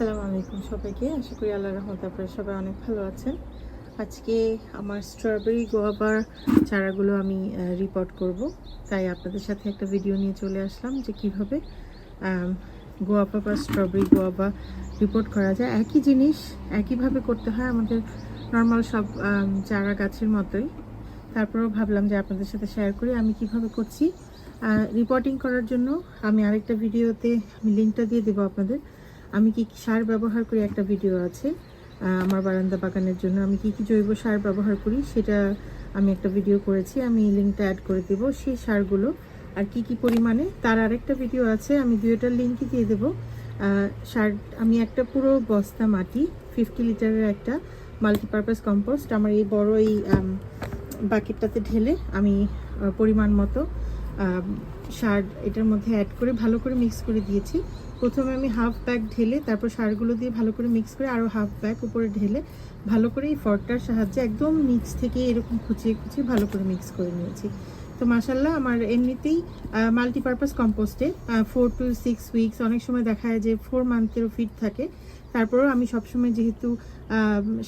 আসসালামু আলাইকুম সবাইকে। আশা করি আল্লাহ রহমত আপনারা সবাই অনেক ভালো আছেন। আজকে আমার স্ট্রবেরি গোয়াবার চারাগুলো আমি রিপোর্ট করব। তাই আপনাদের সাথে একটা ভিডিও নিয়ে চলে আসলাম যে কীভাবে গোয়াবা বা স্ট্রবেরি গোয়াবা রিপোর্ট করা যায়। একই জিনিস একইভাবে করতে হয় আমাদের নর্মাল সব চারা গাছের মতোই। তারপরেও ভাবলাম যে আপনাদের সাথে শেয়ার করি, আমি কীভাবে করছি। রিপোর্টিং করার জন্য আমি আরেকটা ভিডিওতে আমি লিঙ্কটা দিয়ে দেবো আপনাদের। আমি কি সার ব্যবহার করি একটা ভিডিও আছে আমার বারান্দা বাগানের জন্য। আমি কি কি জৈব সার ব্যবহার করি সেটা আমি একটা ভিডিও করেছি, আমি লিঙ্কটা অ্যাড করে দেবো সেই সারগুলো। আর কি কি পরিমাণে, তার আরেকটা ভিডিও আছে, আমি দুইটার লিঙ্কই দিয়ে দেবো। সার, আমি একটা পুরো বস্তা মাটি ফিফটি লিটারের একটা মাল্টিপারপাস কম্পোস্ট আমার এই বড় এই বাকেটটাতে ঢেলে আমি পরিমাণ মতো সার এটার মধ্যে অ্যাড করে ভালো করে মিক্স করে দিয়েছি। প্রথমে আমি হাফ ব্যাগ ঢেলে তারপর সারগুলো দিয়ে ভালো করে মিক্স করে আরও হাফ ব্যাগ উপরে ঢেলে ভালো করে এই ফর্কটার সাহায্যে একদম নিচ থেকে এরকম খুঁচিয়ে খুঁচিয়ে ভালো করে মিক্স করে নিয়েছি। তো মাসাল্লাহ আমার এমনিতেই মাল্টিপারপাস কম্পোস্টে ফোর টু সিক্স উইকস অনেক সময় দেখা যায় যে ফোর মান্থেরও ফিট থাকে। তারপরেও আমি সবসময় যেহেতু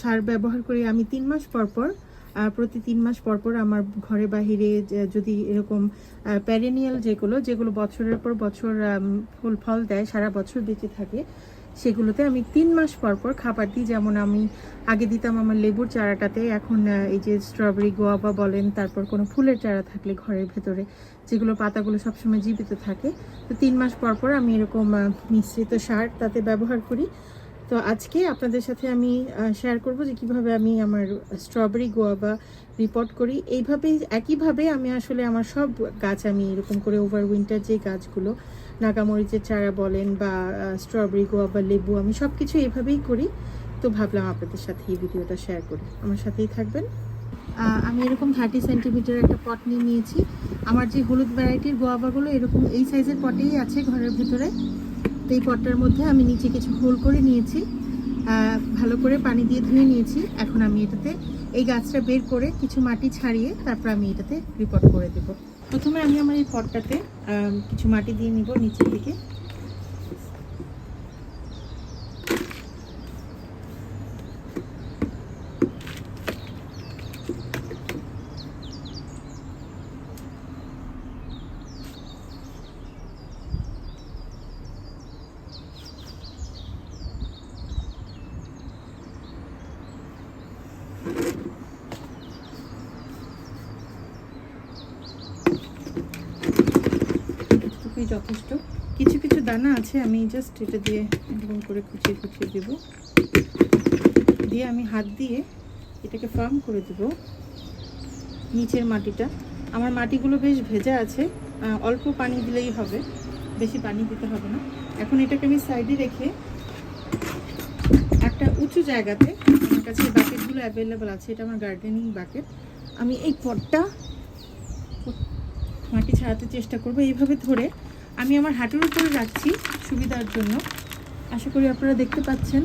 সার ব্যবহার করি আমি তিন মাস পর পর প্রতি তিন মাস পর পর আমার ঘরে বাহিরে যদি এরকম প্যারেনিয়াল যেগুলো যেগুলো বছরের পর বছর ফুল ফল দেয়, সারা বছর বেঁচে থাকে, সেগুলোতে আমি তিন মাস পর পর খাবার দিই। যেমন আমি আগে দিতাম আমার লেবুর চারাটাতে, এখন এই যে স্ট্রবেরি গোয়াবা বলেন, তারপর কোনো ফুলের চারা থাকলে ঘরের ভেতরে, যেগুলো পাতাগুলো সবসময় জীবিত থাকে। তো তিন মাস পর পর আমি এরকম মিশ্রিত সার তাতে ব্যবহার করি। তো আজকে আপনাদের সাথে আমি শেয়ার করব যে কীভাবে আমি আমার স্ট্রবেরি গোয়াবা রিপোর্ট করি। এইভাবে, একইভাবে আমি আসলে আমার সব গাছ আমি এরকম করে ওভার উইন্টার যে গাছগুলো, নাগামরিচের চারা বলেন বা স্ট্রবেরি গোয়াবা লেবু, আমি সব কিছু এইভাবেই করি। তো ভাবলাম আপনাদের সাথে এই ভিডিওটা শেয়ার করি। আমার সাথেই থাকবেন। আমি এরকম থার্টি সেন্টিমিটার একটা পট নিয়ে নিয়েছি। আমার যে হলুদ ভ্যারাইটির গোয়াবাগুলো এরকম এই সাইজের পটেই আছে ঘরের ভিতরে। এই পটটার মধ্যে আমি নিচে কিছু হোল করে নিয়েছি ভালো করে পানি দিয়ে ধুয়ে নিয়েছি। এখন আমি এটাতে এই গাছটা বের করে কিছু মাটি ছাড়িয়ে তারপর আমি এটাতে রিপোর্ট করে দেব। প্রথমে আমি আমার এই পটটাতে কিছু মাটি দিয়ে নিব নিচের দিকে। এটুকুই যথেষ্ট। কিছু কিছু দানা আছে, আমি জাস্ট এটা দিয়ে এরকম করে খুঁচিয়ে খুঁচিয়ে দেব। দিয়ে আমি হাত দিয়ে এটাকে ফার্ম করে দেব নিচের মাটিটা। আমার মাটিগুলো বেশ ভেজা আছে অল্প পানি দিলেই হবে, বেশি পানি দিতে হবে না। এখন এটাকে আমি সাইডে রেখে একটা উঁচু জায়গাতে আমার কাছে বাকেটগুলো অ্যাভেলেবেল আছে, এটা আমার গার্ডেনিং বাকেট। আমি এই পটটা মাটি ছাড়াতে চেষ্টা করব, এইভাবে ধরে আমি আমার হাঁটুর উপরে রাখছি সুবিধার জন্য। আশা করি আপনারা দেখতে পাচ্ছেন।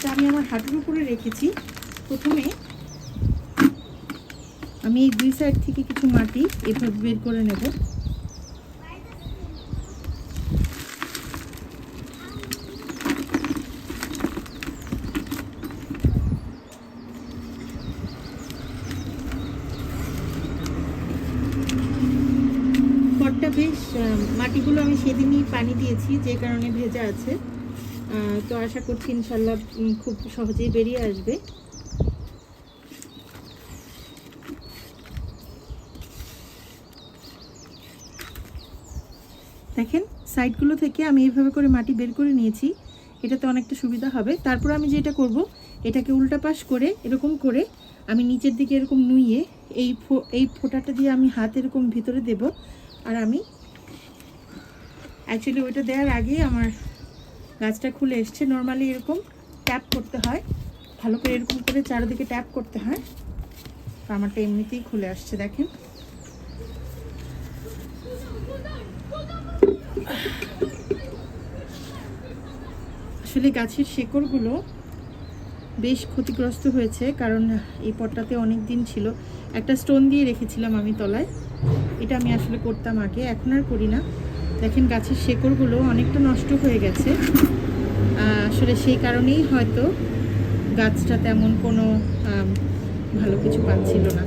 তা আমি আমার হাঁটুর উপরে রেখেছি। প্রথমে আমি এই দুই সাইড থেকে কিছু মাটি এভাবে বের করে নেব পটটা বেশ মাটিগুলো আমি সেদিনই পানি দিয়েছি, যে কারণে ভেজা আছে। তো আশা করছি ইনশাল্লাহ খুব সহজেই বেরিয়ে আসবে। দেখেন, সাইডগুলো থেকে আমি এইভাবে করে মাটি বের করে নিয়েছি, এটাতে অনেকটা সুবিধা হবে। তারপর আমি যেটা করব, এটাকে উল্টা পাশ করে এরকম করে আমি নিচের দিকে এরকম নুইয়ে এই ফো- এই ফোঁটাটা দিয়ে আমি হাত এরকম ভিতরে দেব। আর আমি? অ্যাকচুয়ালি ওইটা দেওয়ার আগেই আমার গাছটা খুলে এসছে। নর্মালি এরকম ট্যাপ করতে হয়। ভালো করে এরকম করে চারিদিকে ট্যাপ করতে হয়। তো আমারটা এমনিতেই খুলে আসছে, দেখেন। আসলে গাছের শেকড়গুলো বেশ ক্ষতিগ্রস্ত হয়েছে, কারণ এই পটটাতে অনেক দিন ছিল। একটা স্টোন দিয়ে রেখেছিলাম আমি তলায়। এটা আমি আসলে করতাম আগে এখন আর করি না। দেখেন গাছের শেকড়গুলো অনেকটা নষ্ট হয়ে গেছে। আসলে সেই কারণেই হয়তো গাছটা তেমন কোনো ভালো কিছু পাচ্ছিল না।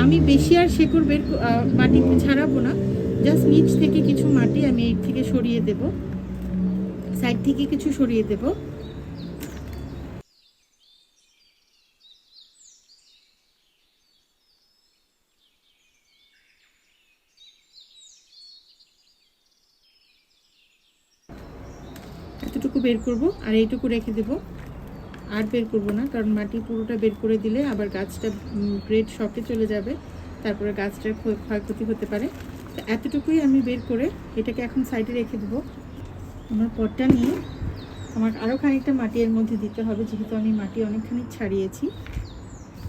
আমি বেশি আর শেকড় বের ক- আহ, মাটি ছাড়াবো না। জাস্ট নিচ থেকে কিছু মাটি আমি এর থেকে সরিয়ে দেব। সাইড থেকে কিছু সরিয়ে দেব। বের করব, আর এইটুকু রেখে দেব। আর বের করব না, কারণ মাটি পুরোটা বের করে দিলে আবার গাছটা গ্রেড শকে চলে যাবে। তারপরে গাছটার ক্ষয়- ক্ষয়ক্ষতি হতে পারে। তো এতটুকুই আমি বের করে এটাকে এখন সাইডে রেখে দেবো। আমার পটটা নিয়ে আমার আরও খানিকটা মাটি এর মধ্যে দিতে হবে, যেহেতু আমি মাটি অনেকখানি ছাড়িয়েছি।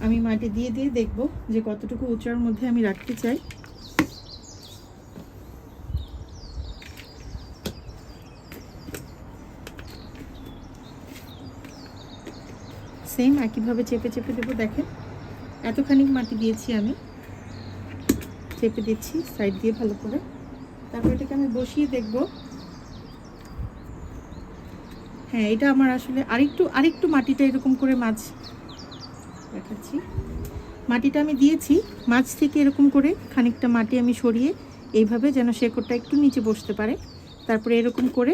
আমি মাটি দিয়ে দিয়ে দেখব যে কতটুকু উঁচার মধ্যে আমি রাখতে চাই। সেম একইভাবে চেপে চেপে দেবো দেখেন। এতখানি মাটি দিয়েছি আমি। চেপে দিচ্ছি সাইড দিয়ে ভালো করে। তারপর এটাকে আমি বসিয়ে দেখব। হ্যাঁ এটা আমার আসলে আরেকটু আরেকটু মাটিটা এরকম করে মাছ দেখাচ্ছি। মাটিটা আমি দিয়েছি, মাছ থেকে এরকম করে খানিকটা মাটি আমি সরিয়ে এইভাবে যেন শেকড়টা একটু নিচে বসতে পারে। তারপরে এরকম করে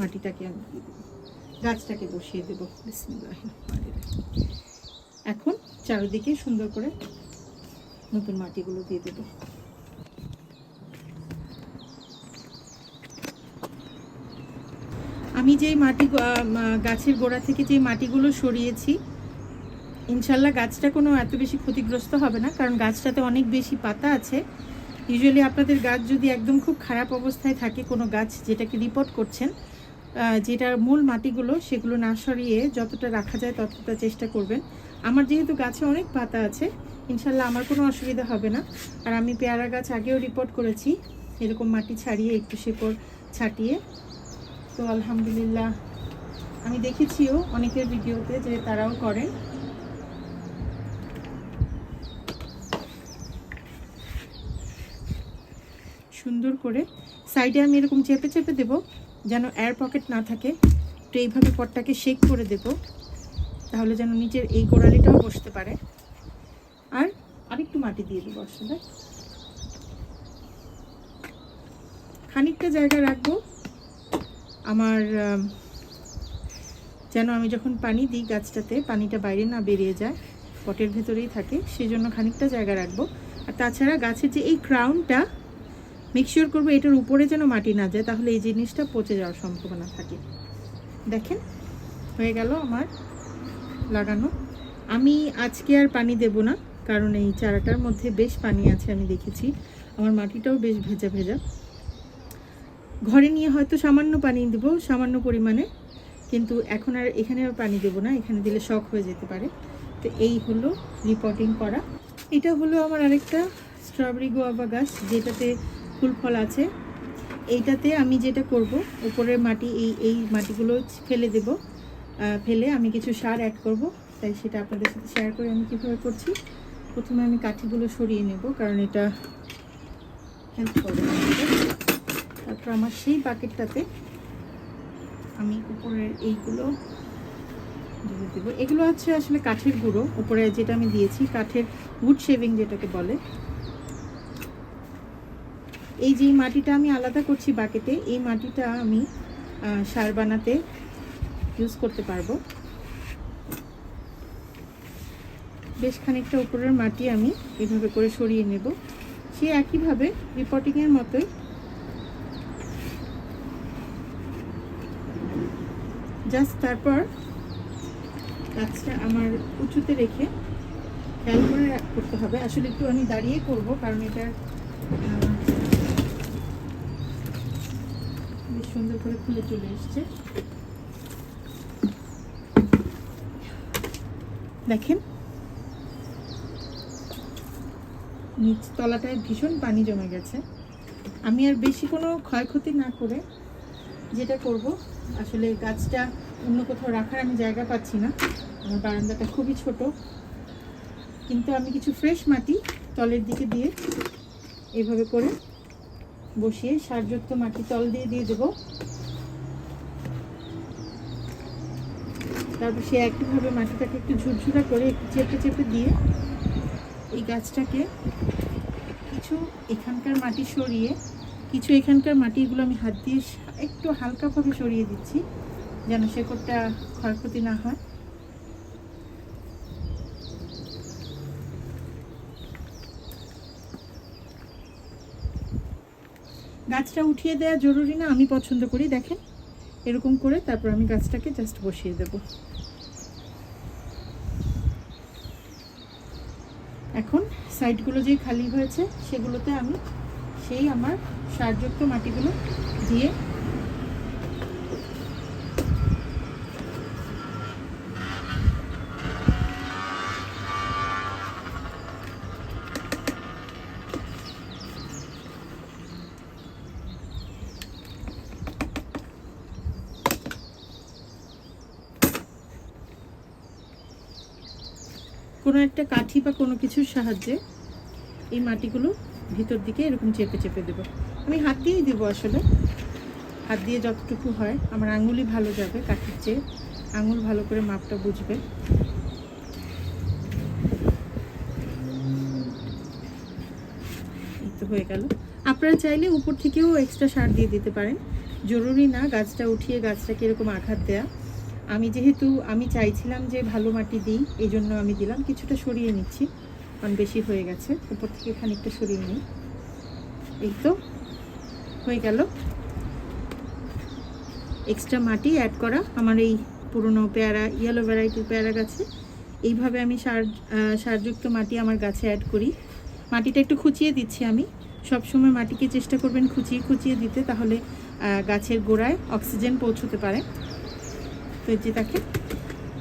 মাটিটাকে আমি দিয়ে দেবো। গাছটাকে বসিয়ে দেবো। এখন চারিদিকে সুন্দর করে নতুন মাটিগুলো দিয়ে দেবো। আমি যেই মাটি গাছের গোড়া থেকে যে মাটিগুলো সরিয়েছি, ইনশাল্লাহ গাছটা কোনো এত বেশি ক্ষতিগ্রস্ত হবে না, কারণ গাছটাতে অনেক বেশি পাতা আছে। ইউজুয়ালি আপনাদের গাছ যদি একদম খুব খারাপ অবস্থায় থাকে, কোনো গাছ যেটাকে রিপোর্ট করছেন যেটার মূল মাটিগুলো সেগুলো না সরিয়ে যতটা রাখা যায় ততটা চেষ্টা করবেন। আমার যেহেতু গাছে অনেক পাতা আছে, ইনশাল্লাহ আমার কোনো অসুবিধা হবে না। আর আমি পেয়ারা গাছ আগেও রিপোর্ট করেছি, এরকম মাটি ছাড়িয়ে একটু শেকড় ছাটিয়ে। তো আলহামদুলিল্লাহ, আমি দেখেছিও অনেকের ভিডিওতে যে তারাও করেন। সুন্দর করে সাইডে আমি এরকম চেপে চেপে দেব, যেন এয়ার পকেট না থাকে। তো এইভাবে পটটাকে শেক করে দেব, তাহলে যেন নিচের এই গোড়ালিটাও বসতে পারে। আর আরেকটু মাটি দিয়ে দেবো আসলে। খানিকটা জায়গা রাখব। আমার যেন আমি যখন পানি দিই গাছটাতে, পানিটা বাইরে না বেরিয়ে যায়, পটের ভেতরেই থাকে সেই জন্য খানিকটা জায়গা রাখব। আর তাছাড়া গাছের যে এই ক্রাউনটা মিক্সিওর করব এটার উপরে যেন মাটি না যায়, তাহলে এই জিনিসটা পচে যাওয়ার সম্ভাবনা থাকে। দেখেন, হয়ে গেল আমার লাগানো। আমি আজকে আর পানি দেব না, কারণ এই চারাটার মধ্যে বেশ পানি আছে, আমি দেখেছি। আমার মাটিটাও বেশ ভেজা ভেজা। ঘরে নিয়ে হয়তো সামান্য পানি দেবো, সামান্য পরিমাণে, কিন্তু এখন আর এখানে আর পানি দেবো না, এখানে দিলে শখ হয়ে যেতে পারে। তো এই হলো রিপোর্টিং করা। এটা হলো আমার আরেকটা স্ট্রবেরি গোয়াবা গাছ, যেটাতে ফুল ফল আছে। এইটাতে আমি যেটা করব, উপরের মাটি, এই এই মাটিগুলো ফেলে দেব। ফেলে আমি কিছু সার অ্যাড করব। তাই সেটা আপনাদের সাথে শেয়ার করে আমি কীভাবে করছি। প্রথমে আমি কাঠিগুলো সরিয়ে নেব, কারণ এটা হেল্প করবে। তারপর আমার সেই বাকেটটাতে আমি উপরের এইগুলো দিয়ে দেবো। এগুলো হচ্ছে আসলে কাঠের গুঁড়ো। উপরে যেটা আমি দিয়েছি, কাঠের উড শেভিং যেটাকে বলে। এই যে মাটিটা আমি আলাদা করছি বাকেতে, এই মাটিটা আমি সার বানাতে ইউজ করতে পারব। বেশ খানিকটা উপরের মাটি আমি এভাবে করে সরিয়ে নেব। সে একইভাবে রিপোর্টিংয়ের মতোই জাস্ট তারপর গাছটা আমার উঁচুতে রেখে খেয়াল করে করতে হবে। আসলে একটু আমি দাঁড়িয়ে করব, কারণ এটা বেশ সুন্দর করে খুলে চলে এসছে। দেখেন, নিচ তলাটায় ভীষণ পানি জমে গেছে। আমি আর বেশি কোনো ক্ষয়ক্ষতি না করে যেটা করব, আসলে গাছটা অন্য কোথাও রাখার আমি জায়গা পাচ্ছি না। আমার বারান্দাটা খুবই ছোট। কিন্তু আমি কিছু ফ্রেশ মাটি তলের দিকে দিয়ে এভাবে করে বসিয়ে সারযুক্ত মাটি তল দিয়ে দিয়ে দেবো। তারপর সে একইভাবে মাটিটাকে একটু ঝুরঝুরা করে একটু চেপে চেপে দিয়ে এই গাছটাকে কিছু এখানকার মাটি সরিয়ে, কিছু এখানকার মাটিগুলো আমি হাত দিয়ে একটু হালকাভাবে সরিয়ে দিচ্ছি যেন শেকড়টা ক্ষয়ক্ষতি না হয়। গাছটা উঠিয়ে দেওয়া জরুরি না, আমি পছন্দ করি, দেখেন। এরকম করে তারপর আমি গাছটাকে জাস্ট বসিয়ে দেব। এখন সাইডগুলো যে খালি হয়েছে, সেগুলোতে আমি সেই আমার সারযুক্ত মাটিগুলো দিয়ে কোনো একটা কাঠি বা কোনো কিছুর সাহায্যে এই মাটিগুলো ভিতর দিকে এরকম চেপে চেপে দেবো। আমি হাত দিয়েই দেবো আসলে। হাত দিয়ে যতটুকু হয়, আমার আঙুলই ভালো যাবে কাঠির চেয়ে। আঙুল ভালো করে মাপটা বুঝবে। হয়ে গেল। আপনারা চাইলে উপর থেকেও এক্সট্রা সার দিয়ে দিতে পারেন। জরুরি না গাছটা উঠিয়ে গাছটাকে এরকম আঘাত দেয়া। আমি যেহেতু, আমি চাইছিলাম যে ভালো মাটি দিই এই জন্য আমি দিলাম। কিছুটা সরিয়ে নিচ্ছি, কারণ বেশি হয়ে গেছে। উপর থেকে খানিকটা সরিয়ে নিই। এই তো, হয়ে গেল। এক্সট্রা মাটি অ্যাড করা। আমার এই পুরনো পেয়ারা ইয়েলো ভ্যারাইটির পেয়ারা গাছে, এইভাবে আমি সার সারযুক্ত মাটি আমার গাছে অ্যাড করি। মাটিটা একটু খুঁচিয়ে দিচ্ছি আমি। সবসময় মাটিকে চেষ্টা করবেন খুঁচিয়ে খুঁচিয়ে দিতে, তাহলে গাছের গোড়ায় অক্সিজেন পৌঁছতে পারে। তো এই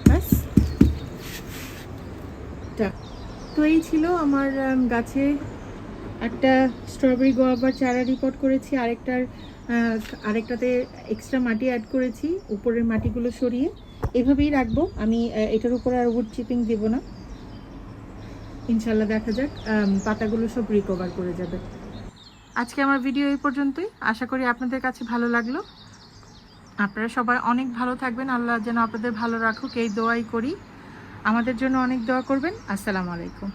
ব্যাস। তো এই ছিল আমার গাছে একটা স্ট্রবেরি গোয়াবার চারা রিপোর্ট করেছি, আরেকটার আরেকটাতে এক্সট্রা মাটি অ্যাড করেছি, উপরের মাটিগুলো সরিয়ে। এভাবেই রাখব। আমি এটার উপর আর উড চিপিং দেবো না। ইনশাল্লাহ দেখা যাক পাতাগুলো সব রিকভার করে যাবে। আজকে আমার ভিডিও এই পর্যন্তই। আশা করি আপনাদের কাছে ভালো লাগল। আপনারা সবাই অনেক ভালো থাকবেন। আল্লাহ যেন আপনাদের ভালো রাখুক। এই দোয়াই করি। আমাদের জন্য অনেক দোয়া করবেন। আসসালামু আলাইকুম।